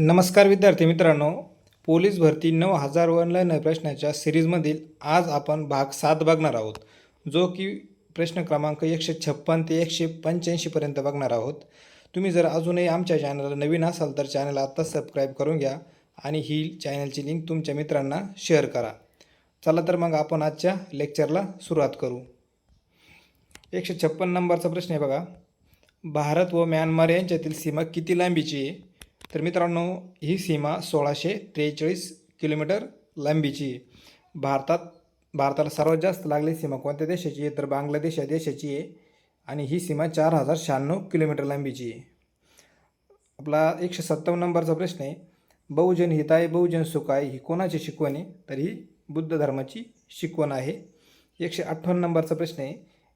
नमस्कार विद्यार्थी मित्रांनो पोलीस भरती नऊ हजार ऑनलाईन प्रश्नाच्या सिरीजमधील आज आपण भाग सात बघणार आहोत जो की प्रश्न क्रमांक एकशे छप्पन ते एकशे पंच्याऐंशीपर्यंत बघणार आहोत. तुम्ही जर अजूनही आमच्या चॅनलला नवीन असाल तर चॅनल आत्ताच सबस्क्राईब करून घ्या आणि ही चॅनलची लिंक तुमच्या मित्रांना शेअर करा. चला तर मग आपण आजच्या लेक्चरला सुरुवात करू. एकशे छप्पन नंबरचा प्रश्न आहे बघा. भारत व म्यानमार यांच्यातील सीमा किती लांबीची आहे? तर मित्रांनो ही सीमा सोळाशे त्रेचाळीस किलोमीटर लांबीची भारतात भारताला सर्वात जास्त लागलेली सीमा कोणत्या देशाची आहे? तर बांगलादेश या देशाची आहे आणि ही सीमा चार हजार शहाण्णव किलोमीटर लांबीची आहे. आपला एकशे सत्तावन्न नंबरचा प्रश्न आहे बहुजन हिताय बहुजन सुखाय ही कोणाची शिकवण आहे? तर ही बुद्ध धर्माची शिकवण आहे. एकशे अठ्ठावन्न नंबरचा प्रश्न आहे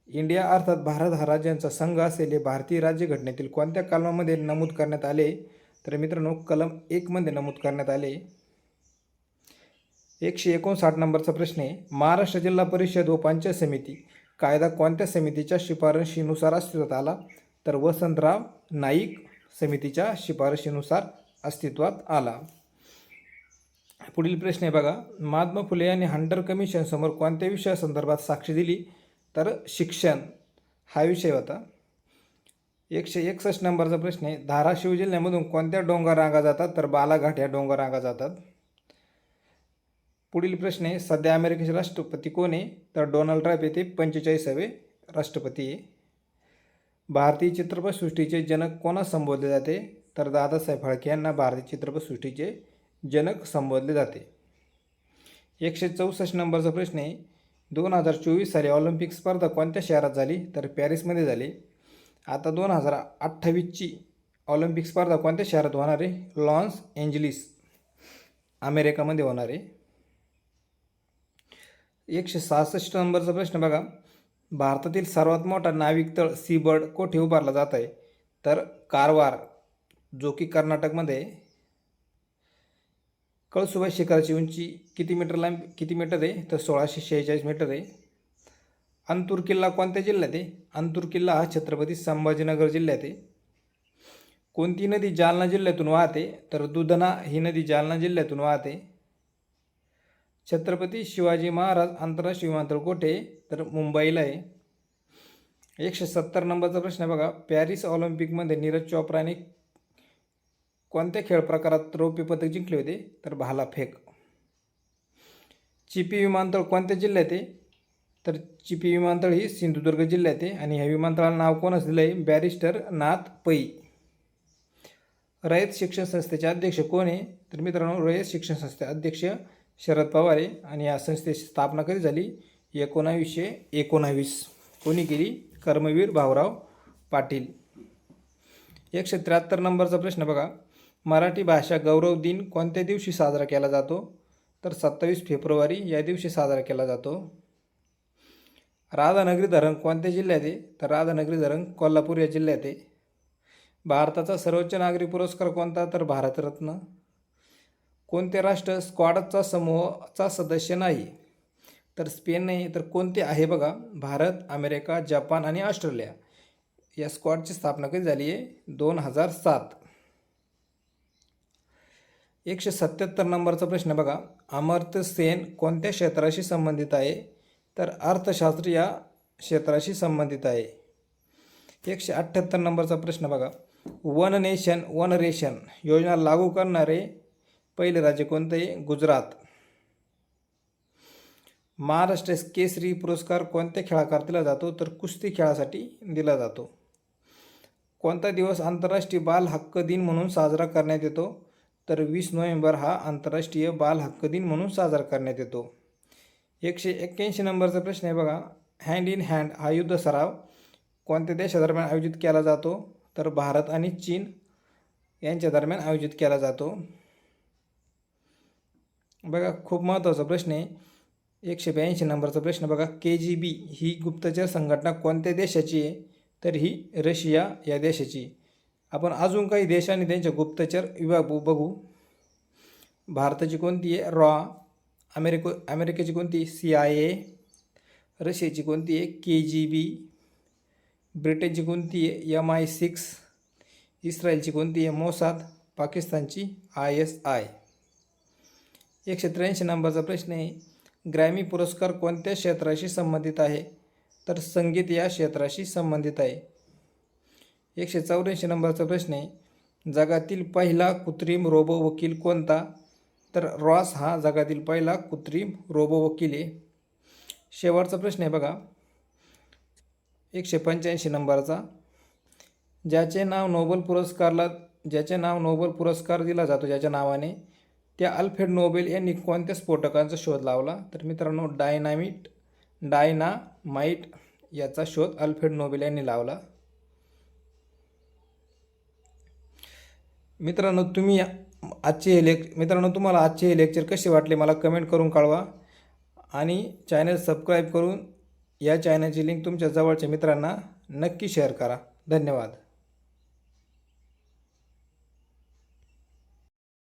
इंडिया अर्थात भारत हा राज्यांचा संघ असलेले भारतीय राज्यघटनेतील कोणत्या कलमामध्ये नमूद करण्यात आले? तर मित्रांनो कलम एकमध्ये नमूद करण्यात आले. एकशे एकोणसाठ नंबरचा प्रश्न आहे महाराष्ट्र जिल्हा परिषद व पंचायत समिती कायदा कोणत्या समितीच्या शिफारशीनुसार अस्तित्वात आला? तर वसंतराव नाईक समितीच्या शिफारशीनुसार अस्तित्वात आला. पुढील प्रश्न आहे बघा महात्मा फुले यांनी हंटर कमिशन समोर कोणत्या विषयासंदर्भात साक्ष दिली? तर शिक्षण हा विषय होता. एकशे एकसष्ट नंबरचा प्रश्न आहे. धाराशिव जिल्ह्यामधून कोणत्या डोंगर रांगा जातात? तर बालाघाट या डोंगर रांगा जातात. पुढील प्रश्न आहे सध्या अमेरिकेचे राष्ट्रपती कोण आहे? तर डोनाल्ड ट्रम्प येथे पंचेचाळीसावे राष्ट्रपती आहे. भारतीय चित्रपटसृष्टीचे जनक कोणास संबोधले जाते? तर दादासाहेब फाळके यांना भारतीय चित्रपटसृष्टीचे जनक संबोधले जाते. एकशे चौसष्ट नंबरचा प्रश्न आहे दोन हजार चोवीस साली ऑलिम्पिक स्पर्धा कोणत्या शहरात झाली? तर पॅरिसमध्ये झाली. आता दोन हजार अठ्ठावीसची ऑलिम्पिक स्पर्धा कोणत्या शहरात होणार आहे? लॉन्स एंजलिस अमेरिकामध्ये होणार आहे. एकशे सहासष्ट नंबरचा प्रश्न बघा. भारतातील सर्वात मोठा नाविक तळ सीबर्ड कोठे उभारला जात आहे? तर कारवार जो की कर्नाटकमध्ये कळसुबाई शिखराची उंची किती मीटर लांब किती मीटर आहे? तर सोळाशे शेहेचाळीस मीटर आहे. अंतूर किल्ला कोणत्या जिल्ह्यात आहे? अंतूर किल्ला हा छत्रपती संभाजीनगर जिल्ह्यात आहे. कोणती नदी जालना जिल्ह्यातून वाहते? तर दुधना ही नदी जालना जिल्ह्यातून वाहते. छत्रपती शिवाजी महाराज आंतरराष्ट्रीय विमानतळ कुठे तर मुंबईला आहे. एकशे सत्तर नंबरचा प्रश्न आहे बघा. पॅरिस ऑलिम्पिकमध्ये नीरज चोप्राने कोणत्या खेळ प्रकारात रौप्य पदक जिंकले होते? तर भालाफेक चिपी विमानतळ कोणत्या जिल्ह्यात आहे? तर चिपी विमानतळ ही सिंधुदुर्ग जिल्ह्यात आहे आणि ह्या विमानतळाला नाव कोण दिलं आहे? बॅरिस्टर नाथ पै. रयत शिक्षण संस्थेचे अध्यक्ष कोण आहे? तर मित्रांनो रयत शिक्षण संस्थे अध्यक्ष शरद पवार आहे आणि या संस्थेची स्थापना कधी झाली? एकोणावीसशे एकोणावीस. कोणी केली? कर्मवीर भाऊराव पाटील. एकशे त्र्याहत्तर नंबरचा प्रश्न बघा. मराठी भाषा गौरव दिन कोणत्या दिवशी साजरा केला जातो? तर सत्तावीस फेब्रुवारी या दिवशी साजरा केला जातो. राधानगरी धरण कोणत्या जिल्ह्यात आहे? तर राधानगरी धरण कोल्हापूर या जिल्ह्यात आहे. भारताचा सर्वोच्च नागरी पुरस्कार कोणता? तर भारतरत्न. कोणते राष्ट्र स्क्वाडचा समूहाचा सदस्य नाही? तर स्पेन नाही. तर कोणते आहे बघा? भारत अमेरिका जपान आणि ऑस्ट्रेलिया. या स्क्वॉडची स्थापना कधी झाली आहे? दोन हजार सात. एकशे सत्याहत्तर नंबरचा प्रश्न बघा. अमर्त्य सेन कोणत्या क्षेत्राशी संबंधित आहे? तर अर्थशास्त्र या क्षेत्राशी संबंधित आहे. एकशे अठ्ठ्याहत्तर नंबरचा प्रश्न बघा. वन नेशन वन रेशन योजना लागू करणारे पहिले राज्य कोणते? गुजरात. महाराष्ट्र केसरी पुरस्कार कोणत्या खेळाकार दिला जातो? तर कुस्ती खेळासाठी दिला जातो. कोणता दिवस आंतरराष्ट्रीय बाल हक्क दिन म्हणून साजरा करण्यात येतो? तर वीस नोव्हेंबर हा आंतरराष्ट्रीय बाल हक्क दिन म्हणून साजरा करण्यात येतो. एकशे एक्क्याऐंशी नंबरचा प्रश्न आहे बघा. हँड इन हँड हा युद्ध सराव. कोणत्या देशादरम्यान आयोजित केला जातो? तर भारत आणि चीन यांच्या दरम्यान आयोजित केला जातो. बघा खूप महत्त्वाचा प्रश्न आहे. एकशे ब्याऐंशी नंबरचा प्रश्न बघा. के जी बी ही गुप्तचर संघटना कोणत्या देशाची आहे? तर ही रशिया या देशाची आपण अजून काही देश आणि त्यांच्या गुप्तचर विभाग बघू- बघू. भारताची कोणती आहे? रॉ. अमेरिको अमेरिकेची कोणती? सी आय ए रशियाची कोणती आहे? के जी बी ब्रिटनची कोणती आहे? एम आय सिक्स इस्रायलची कोणती आहे? मोसाद. पाकिस्तानची आय एस आय एकशे त्र्याऐंशी नंबरचा प्रश्न आहे. ग्रॅमी पुरस्कार कोणत्या क्षेत्राशी संबंधित आहे? तर संगीत या क्षेत्राशी संबंधित आहे. एकशे चौऱ्याऐंशी नंबरचा प्रश्न आहे. जगातील पहिला कृत्रिम रोबो वकील कोणता? तर रॉस हा जगातील पहिला कृत्रिम रोबो वकील आहे. शेवटचा प्रश्न आहे बघा. एकशे पंच्याऐंशी नंबरचा. ज्याचे नाव नोबेल पुरस्कारला ज्याचे नाव नोबेल पुरस्कार दिला जातो ज्याच्या नावाने त्या अल्फ्रेड नोबेल यांनी कोणत्या स्फोटकांचा शोध लावला? तर मित्रांनो डायनामिट डायनामाईट याचा शोध अल्फ्रेड नोबेल यांनी लावला. मित्रांनो तुम्ही आजचे हे लेक मित्रांनो तुम्हाला आजचे हे लेक्चर कसे वाटले मला कमेंट करून कळवा. आणि चॅनल सबस्क्राईब करून या चॅनलची लिंक तुमच्या जवळच्या मित्रांना नक्की शेअर करा. धन्यवाद.